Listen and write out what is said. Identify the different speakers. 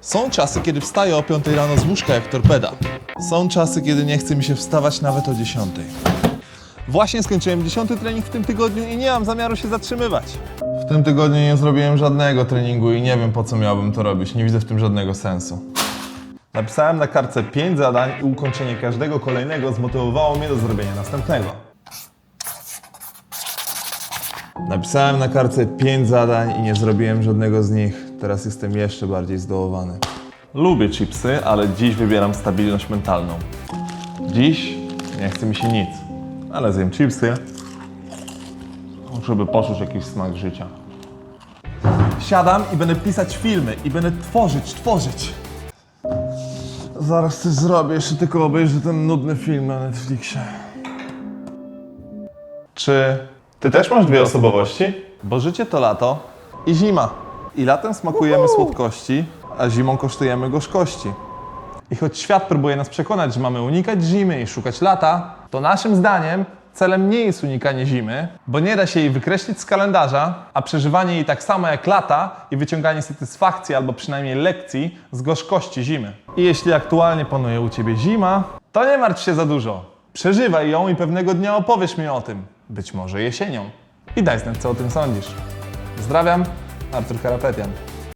Speaker 1: Są czasy, kiedy wstaję o 5 rano z łóżka jak torpeda. Są czasy, kiedy nie chce mi się wstawać nawet o 10. Właśnie skończyłem 10 trening w tym tygodniu i nie mam zamiaru się zatrzymywać. W tym tygodniu nie zrobiłem żadnego treningu i nie wiem po co miałbym to robić. Nie widzę w tym żadnego sensu. Napisałem na kartce 5 zadań i ukończenie każdego kolejnego zmotywowało mnie do zrobienia następnego. Napisałem na kartce 5 zadań i nie zrobiłem żadnego z nich. Teraz jestem jeszcze bardziej zdołowany. Lubię chipsy, ale dziś wybieram stabilność mentalną. Dziś nie chce mi się nic, ale zjem chipsy, żeby poczuć jakiś smak życia. Siadam i będę pisać filmy i będę tworzyć, tworzyć. Zaraz coś zrobię, jeszcze tylko obejrzę ten nudny film na Netflixie. Czy ty też masz dwie osobowości? Bo życie to lato i zima. I latem smakujemy słodkości, a zimą kosztujemy gorzkości. I choć świat próbuje nas przekonać, że mamy unikać zimy i szukać lata, to naszym zdaniem celem nie jest unikanie zimy, bo nie da się jej wykreślić z kalendarza, a przeżywanie jej tak samo jak lata i wyciąganie satysfakcji albo przynajmniej lekcji z gorzkości zimy. I jeśli aktualnie panuje u Ciebie zima, to nie martw się za dużo. Przeżywaj ją i pewnego dnia opowiesz mi o tym. Być może jesienią. I daj znać, co o tym sądzisz. Pozdrawiam, Artur Karapetian.